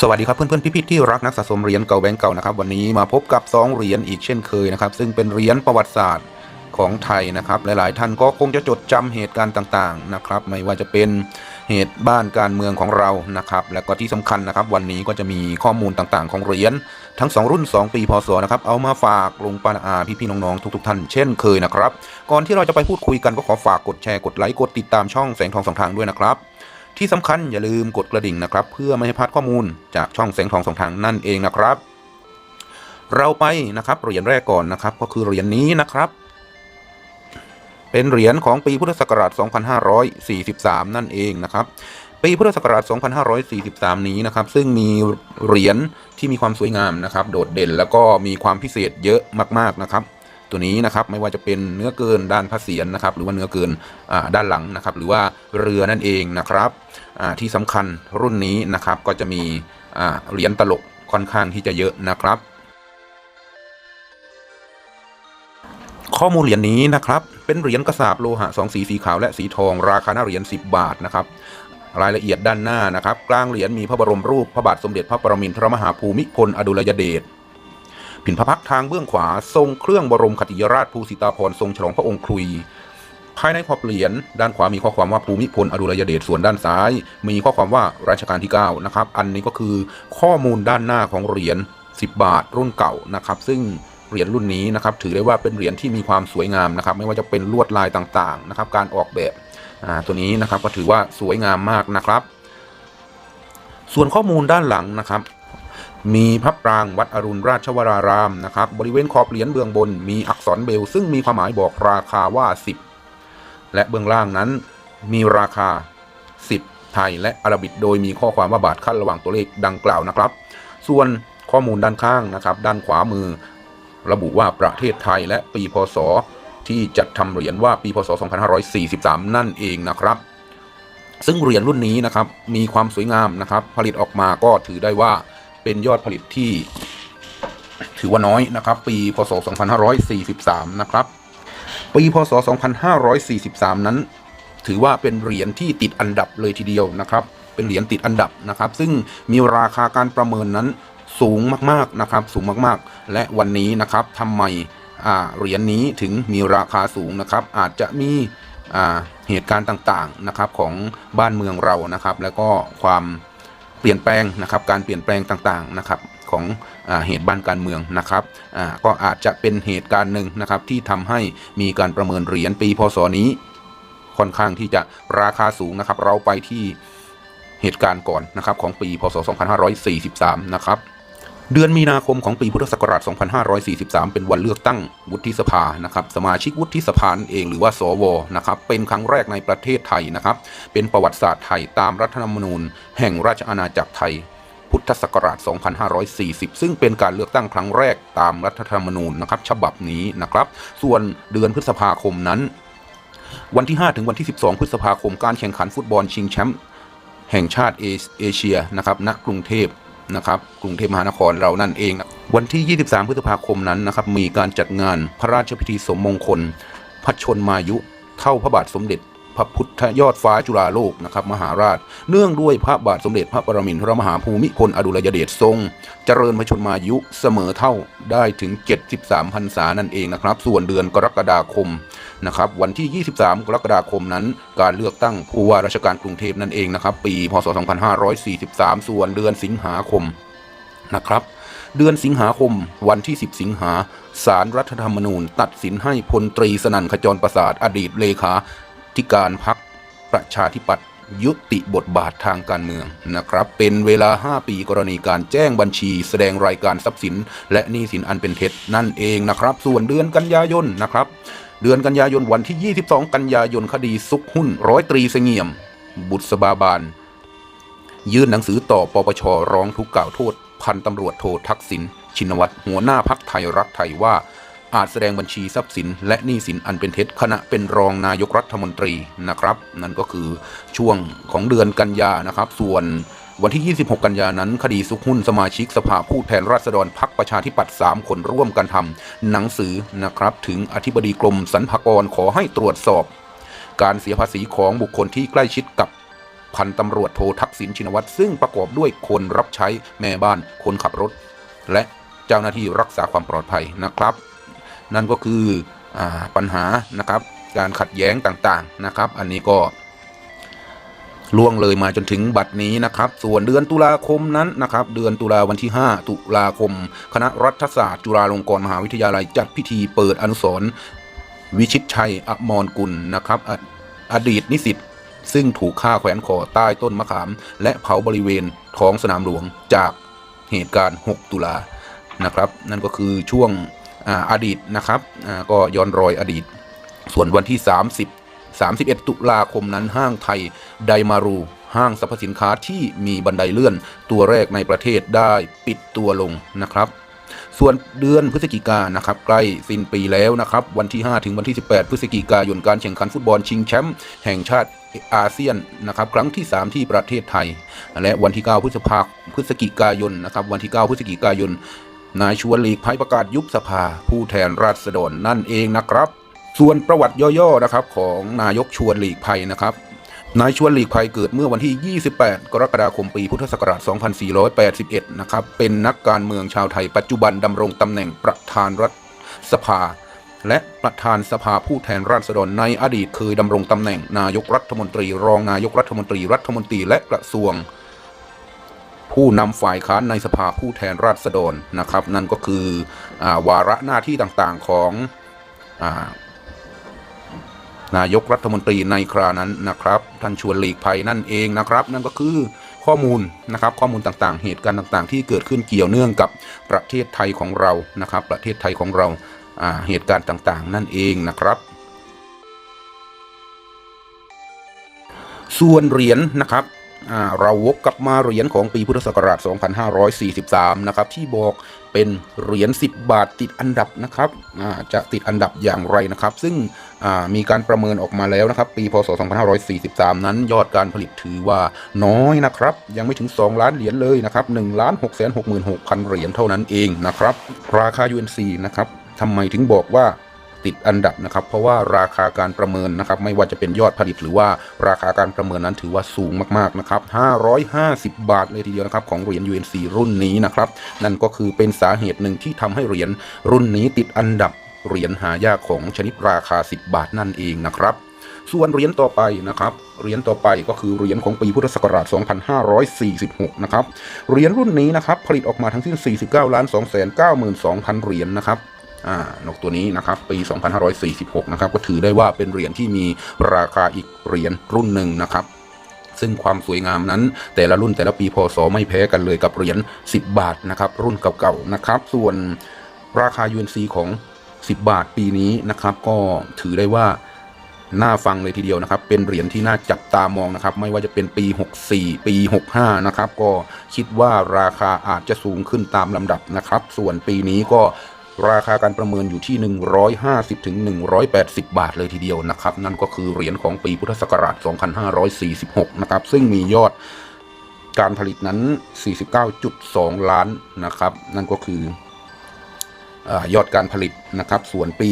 สวัสดีครับเพื่อนๆพี่ๆที่รักนักสะสมเหรียญเก่าแบงก์เก่านะครับวันนี้มาพบกับสองเหรียญอีกเช่นเคยนะครับซึ่งเป็นเหรียญประวัติศาสตร์ของไทยนะครับหลายๆ ท่านก็คงจะจดจำเหตุการณ์ต่างๆนะครับไม่ว่าจะเป็นเหตุบ้านการเมืองของเรานะครับและก็ที่สำคัญนะครับ วันนี้ก็จะมีข้อมูลต่างๆ ของเหรียญทั้ง 2 รุ่น 2 ปีพศนะครับเอามาฝากลงปาอาพี่ๆน้องๆทุก ๆ ท่านเช่นเคยนะครับก่อนที่เราจะไปพูดคุยกันก็ขอฝากกดแชร์กดไลค์กดติดตามช่องแสงทองสองทางด้วยนะครับ ที่สำคัญอย่าลืมกดกระดิ่งนะครับ เพื่อไม่ให้พลาดข้อมูลจากช่องแสงทองสองทางนั่นเองนะครับ เราไปนะครับเหรียญแรกก่อนนะครับ ก็คือเหรียญนี้นะครับ เป็นเหรียญของปีพุทธศักราช 2543 นั่นเองนะครับปีพุทธศักราช 2543 นี้นะครับ ซึ่งมีเหรียญที่มีความสวยงามนะครับ โดดเด่นแล้วก็มีความพิเศษเยอะมาก ๆ นะครับ ตัวนี้นะครับไม่ว่าจะเป็นเนื้อเกินด้านพระเศียรนะครับหรือว่าเนื้อเกินด้านหลังนะครับหรือว่าเรือนั่นเองนะครับที่สำคัญรุ่นนี้นะครับก็จะมีเหรียญตลกค่อนข้างที่จะเยอะนะครับ ข้อมูลเหรียญนี้นะครับเป็นเหรียญกระสาบโลหะสองสีสีขาวและสีทองราคาหน้าเหรียญ10 บาทนะครับรายละเอียดด้านหน้านะครับ กลางเหรียญมีพระบรมรูปพระบาทสมเด็จพระปรมินทรมหาภูมิพลอดุลยเดช ผินพระพักทางเบื้องขวา ทรงเครื่องบรมคติยราชภูสิตาภรทรงฉลองพระองค์ครุย ภายในขอบเหรียญด้านขวามีข้อความว่าภูมิพลอดุลยเดชส่วนด้านซ้าย มีข้อความว่ารัชกาลที่9นะครับอันนี้ก็คือข้อมูลด้านหน้าของเหรียญ10 บาทรุ่นเก่านะครับ ซึ่งเหรียญรุ่นนี้นะครับถือได้ว่าเป็นเหรียญที่มีความสวยงามนะครับ ไม่ว่าจะเป็นลวดลายต่างๆนะครับ การออกแบบอ่าตัวนี้นะครับก็ถือว่าสวยงามมากนะครับ ส่วนข้อมูลด้านหลังนะครับ มีพระปรางวัดอรุณราชวรารามนะครับ บริเวณขอบเหรียญเบื้องบนมีอักษรเบล ซึ่งมีความหมายบอกราคาว่า 10 และเบื้องล่างนั้นมีราคา 10 ไทยและอาราบิกโดยมีข้อความว่าบาทขั้นระหว่างตัวเลขดังกล่าวนะครับ ส่วนข้อมูลด้านข้างนะครับ ด้านขวามือ ระบุว่าประเทศไทยและปีพศ ที่จัดทำเหรียญว่าปีพศ 2543 นั่นเองนะครับซึ่งเหรียญรุ่นนี้นะครับมีความสวยงามนะครับ ผลิตออกมาก็ถือได้ว่า เป็นยอดผลิตที่ ถือว่าน้อยนะครับ ปีพศ 2543 นะครับ ปีพศ 2543 นั้น ถือว่าเป็นเหรียญที่ติดอันดับเลยทีเดียวนะครับ เป็นเหรียญติดอันดับนะครับ ซึ่งมีราคาการประเมินนั้นสูงมากๆนะครับ สูงมากๆ และวันนี้นะครับทำไมเหรียญนี้ถึงมีราคาสูงนะครับ อาจจะมีเหตุการณ์ต่างๆนะครับของบ้านเมืองเรานะครับ แล้วก็ความ เปลี่ยนแปลงนะครับการเปลี่ยนแปลงต่างๆนะครับของอเหตุบ้านการเมืองนะครับก็อาจจะเป็นเหตุการณ์หนึ่งนะครับที่ทำให้มีการประเมินเหรียญปีพศนี้ ค่อนข้างที่จะราคาสูงนะครับ เราไปที่เหตุการณ์ก่อนนะครับของปีพศ 2543 นะครับ เดือนมีนาคมของปีพุทธศักราช 2543 เป็นวันเลือกตั้งวุฒิสภานะครับสมาชิกวุฒิสภาเองหรือว่าสวนะครับเป็นครั้งแรกในประเทศไทยนะครับเป็นประวัติศาสตร์ไทยตามรัฐธรรมนูญ แห่งราชอาณาจักรไทย พุทธศักราช 2540 ซึ่งเป็นการเลือกตั้งครั้งแรกตามรัฐธรรมนูญนะครับฉบับนี้นะครับส่วนเดือนพฤษภาคมนั้น วันที่ 5 ถึงวันที่ 12 พฤษภาคมการแข่งขันฟุตบอลชิงแชมป์แห่งชาติเอเอเชียนะครับณกรุงเทพ นะครับกรุงเทพมหานครเรานั่นเอง วันที่ 23 พฤษภาคมนั้นนะครับมีการจัดงานพระราชพิธีสมมงคลพระชนมายุ เท่าพระบาทสมเด็จ พระพุทธยอดฟ้าจุฬาโลกนะครับมหาราช เนื่องด้วยพระบาทสมเด็จพระปรมินทรมหาภูมิพลอดุลยเดชทรง เจริญพระชนมายุเสมอเท่าได้ถึง 73พรรษานั่นเองนะครับ ส่วนเดือนกรกฎาคมนะครับวันที่ 23 กรกฎาคมนั้น การเลือกตั้งผู้ว่าราชการกรุงเทพนั่นเองนะครับปีพศ 2543 ส่วนเดือนสิงหาคมนะครับเดือนสิงหาคม วันที่ 10 สิงหาสารรัฐธรรมนูญ ตัดสินให้พลตรีสนั่นขจรประสาทอดีตเลขา ธิการพักประชาธิปัตย์ยุติบทบาททางการเมืองนะครับ เป็นเวลา 5 ปีกรณีการแจ้งบัญชี แสดงรายการทรัพย์สิน และหนี้สินอันเป็นเท็จนั่นเองนะครับ ส่วนเดือนกันยายนนะครับ เดือนกันยายนวันที่ 22 กันยายนคดีซุกหุ้นร้อยตรีเสงี่ยม บุตรสบาบานยื่นหนังสือต่อปปชร้องทุกข์กล่าวโทษ พันตำรวจโททักษิณชินวัตรหัวหน้าพักไทยรักไทยว่า อาจแสดงบัญชีทรัพย์สิน และหนี้สินอันเป็นเท็จขณะเป็นรองนายกรัฐมนตรีนะครับ นั่นก็คือช่วงของเดือนกันยานะครับ ส่วนวันที่ 26 กันยานั้น คดีซุกหุ้นสมาชิกสภาผู้แทนราษฎรพักประชาธิปัตย์3คนร่วมกันทำหนังสือนะครับ ถึงอธิบดีกรมสรรพากรขอให้ตรวจสอบ การเสียภาษีของบุคคลที่ใกล้ชิดกับพันตำรวจโททักษิณชินวัตรซึ่งประกอบด้วยคนรับใช้แม่บ้านคนขับรถ และเจ้าหน้าที่รักษาความปลอดภัยนะครับ นั่นก็คืออปัญหานะครับการขัดแย้งต่างๆนะครับ อันนี้ก็ล่วงเลยมาจนถึงบัดนี้นะครับ ส่วนเดือนตุลาคมนั้นนะครับ เดือนตุลาวันที่ 5 ตุลาคม คณะรัฐศาสตร์จุฬาลงกรณ์มหาวิทยาลัยจัดพิธีเปิดอนุสรณ์วิชิตชัยอมรกุลนะครับออดีตนิสิตซึ่งถูกฆ่าแขวนคอใต้ต้นมะขาม และเผาบริเวณท้องสนามหลวงจากเหตุการณ์ 6 ตุลานะครับ นั่นก็คือช่วง อดีตนะครับก็ย้อนรอยอดีต ส่วนวันที่ 30 31 ตุลาคมนั้นห้างไทยไดมารูห้างสรรพสินค้าที่มีบันไดเลื่อนตัวแรกในประเทศได้ปิดตัวลงนะครับ ส่วนเดือนพฤศจิกายนนะครับใกล้สิ้นปีแล้วนะครับ วันที่ 5 ถึงวันที่ 18 พฤศจิกายนการแข่งขันฟุตบอลชิงแชมป์แห่งชาติอาเซียนนะครับครั้งที่ 3 ที่ประเทศไทย และวันที่ 9 พฤษภาพฤศจิกายนนะครับวันที่ 9 พฤศจิกายน นายชวนหลีกภัยประกาศยุบสภา ผู้แทนราษฎรนั่นเองนะครับ ส่วนประวัติย่อๆนะครับของนายกชวนหลีกภัยนะครับนายชวนหลีกภัยเกิดเมื่อวันที่ 28 กรกฎาคมปีพุทธศักราช 2481 นะครับ เป็นนักการเมืองชาวไทยปัจจุบันดำรงตำแหน่งประธานรัฐสภา และประธานสภาผู้แทนราษฎรในอดีตเคยดำรงตำแหน่งนายกรัฐมนตรี รองนายกรัฐมนตรีรัฐมนตรีและกระทรวง ผู้นำฝ่ายค้านในสภาผู้แทนราษฎรนะครับ นั่นก็คืออาวาระหน้าที่ต่างๆของอานายกรัฐมนตรีในครานั้นนะครับ ท่านชวนหลีกภัยนั่นเองนะครับ นั่นก็คือข้อมูลนะครับข้อมูลต่างๆ เหตุการณ์ต่างๆ ที่เกิดขึ้นเกี่ยวเนื่องกับประเทศไทยของเรานะครับ ประเทศไทยของเราเหตุการณ์ต่างๆ นั่นเองนะครับ ส่วนเหรียญนะครับ เราวกกลับมาเหรียญของปีพุทธศักราช 2543 นะครับ ที่บอกเป็นเหรียญ 10 บาทติดอันดับนะครับจะติดอันดับอย่างไรนะครับ ซึ่งมีการประเมินออกมาแล้วนะครับ ปีพศ 2543 นั้นยอดการผลิตถือว่าน้อยนะครับ ยังไม่ถึง 2 ล้านเหรียญเลยนะครับ1ล้าน6 6 6 6 0 0 เหรียญเท่านั้นเองนะครับ ราคา UNC นะครับทำไมถึงบอกว่า ติดอันดับนะครับ เพราะว่าราคาการประเมินนะครับ ไม่ว่าจะเป็นยอดผลิตหรือว่าราคาการประเมินนั้นถือว่าสูงมากๆนะครับ 550 บาทเลยทีเดียวนะครับ ของเหรียญ UNC รุ่นนี้นะครับ นั่นก็คือเป็นสาเหตุหนึ่งที่ทำให้เหรียญรุ่นนี้ติดอันดับเหรียญหายากของชนิดราคา 10 บาทนั่นเองนะครับส่วนเหรียญต่อไปนะครับ เหรียญต่อไปก็คือเหรียญของปีพุทธศักราช 2546 นะครับ เหรียญรุ่นนี้นะครับ ผลิตออกมาทั้งสิ้น 49 ล้าน 292,000 เหรียญนะครับ นกตัวนี้นะครับปี 2546 นะครับก็ถือได้ว่าเป็นเหรียญที่มีราคาอีกเหรียญรุ่นหนึ่งนะครับซึ่งความสวยงามนั้น แต่ละรุ่นแต่ละปีพศไม่แพ้กันเลยกับเหรียญ10 บาทนะครับรุ่นเก่าๆนะครับ ส่วนราคา UNC ของ 10 บาทปีนี้นะครับก็ถือได้ว่าน่าฟังเลยทีเดียวนะครับ เป็นเหรียญที่น่าจับตามองนะครับ ไม่ว่าจะเป็นปี 64 ปี 65 นะครับ ก็คิดว่าราคาอาจจะสูงขึ้นตามลำดับนะครับ ส่วนปีนี้ก็ ราคาการประเมินอยู่ที่ 150ถึง180 บาทเลยทีเดียวนะครับ นั่นก็คือเหรียญของปีพุทธศักราช 2546 นะครับ ซึ่งมียอดการผลิตนั้น 49.2 ล้านนะครับ นั่นก็คืออยอดการผลิตนะครับ ส่วนปี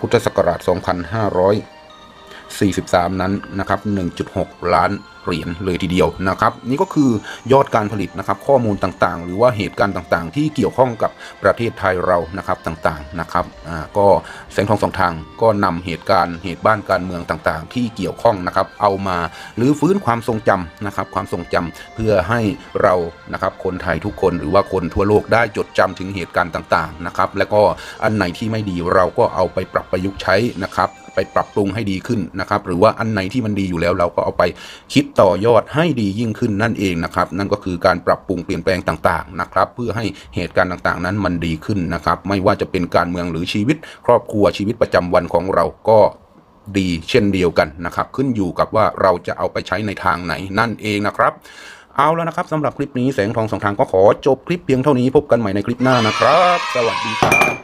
พุทธศักราช 2543 นั้นนะครับ 1.6 ล้าน เหรียญเลยทีเดียวนะครับ นี่ก็คือยอดการผลิตนะครับข้อมูลต่างๆ หรือว่าเหตุการณ์ต่างๆ ที่เกี่ยวข้องกับประเทศไทยเรานะครับต่างๆนะครับอ่าก็แสงทองสองทางก็นำเหตุการณ์เหตุบ้านการเมืองต่างๆ ที่เกี่ยวข้องนะครับเอามาหรือฟื้นความทรงจำนะครับความทรงจำเพื่อให้เรานะครับคนไทยทุกคนหรือว่าคนทั่วโลกได้จดจำถึงเหตุการณ์ต่างๆนะครับแล้วก็อันไหนที่ไม่ดีเราก็เอาไปปรับประยุกต์ใช้นะครับ ไปปรับปรุงให้ดีขึ้นนะครับ หรือว่าอันไหนที่มันดีอยู่แล้วเราก็เอาไปคิดต่อยอดให้ดียิ่งขึ้นนั่นเองนะครับ นั่นก็คือการปรับปรุงเปลี่ยนแปลงต่างๆนะครับ เพื่อให้เหตุการณ์ต่างๆ นั้นมันดีขึ้นนะครับ ไม่ว่าจะเป็นการเมืองหรือชีวิต ครอบครัวชีวิตประจำวันของเราก็ดีเช่นเดียวกันนะครับ ขึ้นอยู่กับว่าเราจะเอาไปใช้ในทางไหนนั่นเองนะครับเอาแล้วนะครับสำหรับคลิปนี้แสงทองสองทางก็ขอจบคลิปเพียงเท่านี้พบกันใหม่ในคลิปหน้านะครับ สวัสดีครับ